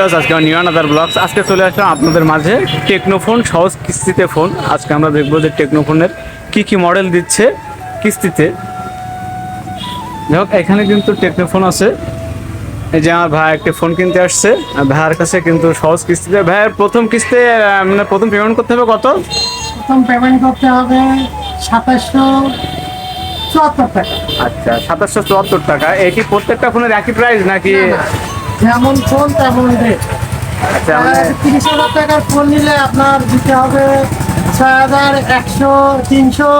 আজকে new another blogs আজকে চলে আসলাম আপনাদের মাঝে টেকনোফোন সহজ কিস্তিতে ফোন আজকে আমরা দেখব যে টেকনোফোনের কি কি মডেল দিচ্ছে কিস্তিতে। যাই এখানে কিন্তু টেকনোফোন আছে। এই যে আমার ভাই একটা ফোন কিনতে আসছে। আর ভাইয়ের কাছে কিন্তু সহজ কিস্তিতে। ভাইয়ের প্রথম কিস্তি আহ, মানে প্রথম পেমেন্ট করতে হবে কত? প্রথম পেমেন্ট করতে হবে সাতাশশো চুয়াত্তর টাকা। আচ্ছা সাতাশশো চুয়াত্তর টাকা। এটি প্রত্যেকটা ফোনের একই প্রাইস নাকি যেমন ফোন তেমন রেট আচ্ছা মানে তিরিশ হাজার টাকার ফোন নিলে আপনার দিতে হবে ছয় হাজার একশো তিনশো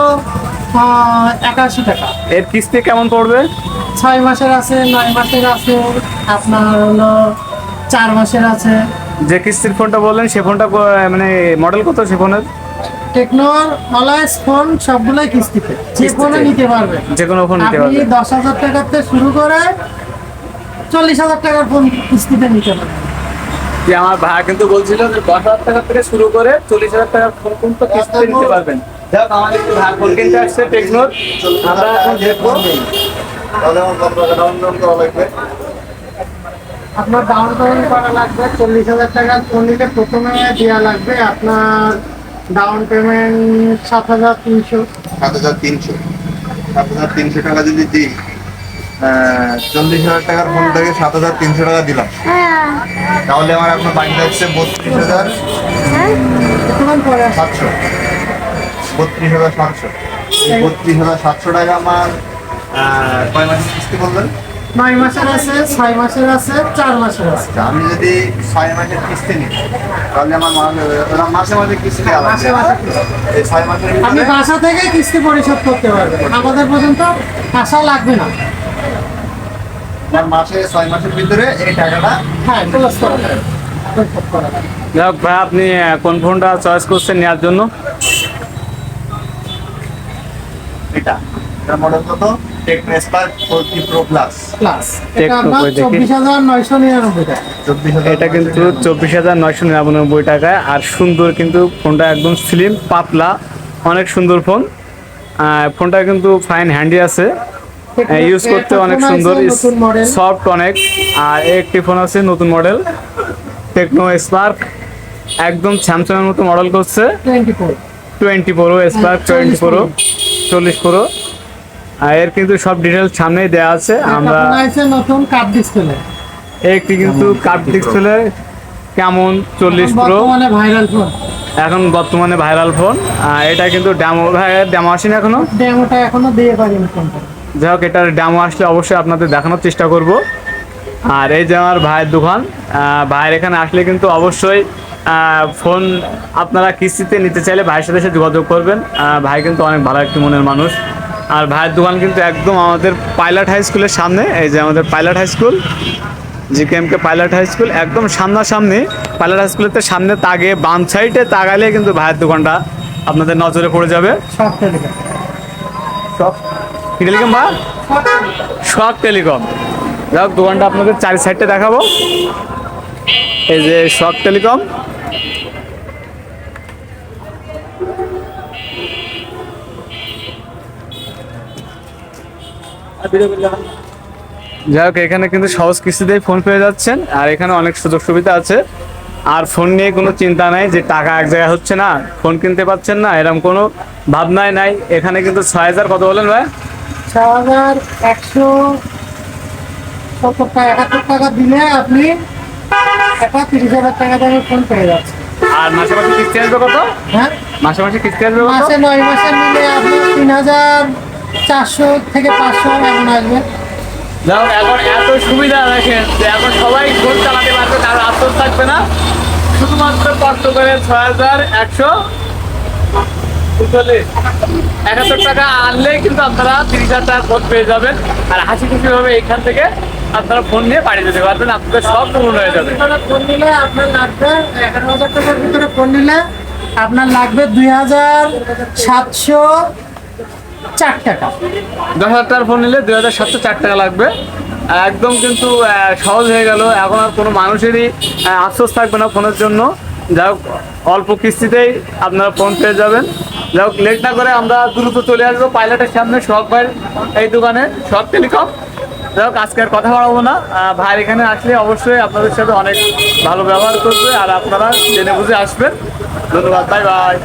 একাশি টাকা। এর কিস্তি কেমন পড়বে? ছয় মাসের আছে নয় মাসের আছে আপনার হলো চার মাসের আছে। যে কিস্তির ফোনটা বললেন সে ফোনটা মানে মডেল কত সে ফোনের টেকনোর অলওয়েজ ফোন সবগুলোই কিস্তিতে। যে? ফোনে নিতে পারবে। যে কোনো ফোন নিতে আপনি পারবে। দশ হাজার টাকাতে শুরু করে চল্লিশ হাজার টাকার ফোন কিস্তিতে নিতে পারবেন যে আমার ভাই কিন্তু বলছিল যে দশ হাজার টাকা থেকে শুরু করে চল্লিশ হাজার টাকার ফোন কিন্তু কিস্তিতে নিতে পারবেন। যাক আমাদের একটু ভাই ফোন কিনতে আসছে টেকনোর আমরা এখন দেখব। টাকা আপনার ডাউন পেমেন্ট করা লাগবে। চল্লিশ হাজার টাকার ফোন নিলে প্রথমে দেওয়া লাগবে আপনার ডাউন পেমেন্ট সাত হাজার তিনশো। সাত হাজার তিনশো। সাত হাজার তিনশো টাকা যদি দিই চল্লিশ হাজার টাকার ফোন থেকে সাত হাজার তিনশো টাকা দিলাম। তাহলে আমার এখন বাকি থাকছে বত্রিশ হাজার আসবে। সাতশো। বত্রিশ হাজার সাতশো। এই বত্রিশ হাজার সাতশো টাকা আমার কয় মাসের কিস্তি বললেন? নয় মাসের আছে ছয় মাসের আছে চার মাসের আছে। আচ্ছা, আমি যদি ছয় মাসের কিস্তি নিই তাহলে আমার মাসে মাসে কিস্তি মাসে মাসে। এই ছয় মাসের ভিতরে বাসা থেকে কিস্তি পরিশোধ করতে পারবেন আমাদের পর্যন্ত আসা লাগবে না। আমার মাসে ছয় মাসের ভিতরে এই টাকাটা হ্যাঁ ক্লোজ করা যাক ভাই আপনি কোন ফোনটা চয়েস করছেন নেওয়ার জন্য? এটা। মডেল কত Tecno Spark Pro plus plus টাকা। কিন্তু টাকায় আর সুন্দর কিন্তু ফোনটা একদম স্লিম পাতলা অনেক সুন্দর ফোন আহ, ফোনটা কিন্তু ফাইন হ্যান্ডি আছে। ইউজ করতে অনেক সুন্দর সফট অনেক। আর একটি ফোন আছে নতুন মডেল টেকনো স্পার্ক একদম স্যামসাং এর মতো মডেল করছে। Twenty Pro Spark twenty Pro চল্লিশ প্রো আর এর কিন্তু সব ডিটেলস সামনেই দেওয়া আছে। আমরা নতুন কাপ ডিসপ্লে একটি কিন্তু কাপ ডিসপ্লে কেমন চল্লিশ প্রো বর্তমানে ভাইরাল ফোন এখন বর্তমানে ভাইরাল ফোন এটা কিন্তু ড্যামো ড্যামো আসেনি এখনও? ডেমোটা এখনও দিয়ে পারিনি ফোনটা যাই হোক এটার ড্যামো আসলে অবশ্যই আপনাদের দেখানোর চেষ্টা করব। আর এই যে আমার ভাইয়ের দোকান ভাইয়ের এখানে আসলে কিন্তু অবশ্যই ফোন আপনারা কিস্তিতে নিতে চাইলে ভাইয়ের সাথে সাথে যোগাযোগ করবেন। ভাই কিন্তু অনেক ভালো একটি মনের মানুষ। আর ভাইয়ের দোকান কিন্তু একদম আমাদের পাইলট হাই স্কুলের সামনে এই যে আমাদের pilot high school G K GKMK pilot high school একদম সামনাসামনি পাইলট হাই স্কুলের সামনে তাগে বাম সাইডে তাগালে কিন্তু ভাইয়ের দোকানটা আপনাদের নজরে পড়ে যাবে। সব কি টেলিকম বা? শক টেলিকম। যাই হোক দোকানটা আপনাদের চারি সাইডটা দেখাবো। এই যে শক টেলিকম। যাই হোক এখানে কিন্তু সহজ কিস্তিতেই ফোন পেয়ে যাচ্ছেন, আর এখানে অনেক সুযোগ সুবিধা আছে। আর ফোন নিয়ে কোনো চিন্তা নাই যে টাকা এক জায়গায় হচ্ছে না ফোন কিনতে পারছেন না এরকম কোনো ভাবনাই নাই। এখানে কিন্তু ছয় হাজার কত বলেন ভাই? ছ হাজার একশো সত্তর টাকা একাত্তর টাকা দিলে আপনি একটা তিরিশ হাজার টাকা দামে ফোন পেয়ে যাচ্ছে আর মাসে মাসে কিস্তি আসবে কত? হ্যাঁ? মাসে মাসে কিস্তি আসবে মাসে নয় মাসের নিলে আপনার তিন হাজার চারশো থেকে পাঁচশো এমন আসবে। যাই এখন এত সুবিধা দেখেন যে এখন সবাই ফোন চালাতে পারবে কারও আফসোস থাকবে না। শুধুমাত্র কষ্ট করে ছয় হাজার একশো একাত্তর টাকা আনলেই কিন্তু আপনারা তিরিশ হাজার টাকা ফোন পেয়ে যাবেন। আর হাসি খুশি ভাবে এখান থেকে আপনারা ফোন নিয়ে বাড়ি যেতে পারবেন আপনাদের সব পূরণ হয়ে যাবে। ফোন নিলে আপনার লাগবে এগারো হাজার টাকার ভিতরে ফোন নিলে আপনার লাগবে দুই হাজার সাতশো চার টাকা। দশ হাজার টাকার ফোন নিলে দুই হাজার সাতশো চার টাকা লাগবে। একদম কিন্তু সহজ হয়ে গেল। এখন আর কোনো মানুষেরই আফসোস থাকবে না ফোনের জন্য। যাই হোক, অল্প কিস্তিতেই আপনারা ফোন পেয়ে যাবেন। যাই হোক লেট না করে আমরা দ্রুত চলে আসব। পাইলটের সামনে শখ ভাই এই দোকানে সব টেলিকম যাই হোক, আজকে আর কথা বাড়াবো না। ভাই এখানে আসলে অবশ্যই আপনাদের সাথে অনেক ভালো ব্যবহার করবে, আর আপনারা জেনে বুঝে আসবেন। ধন্যবাদ বাই বাই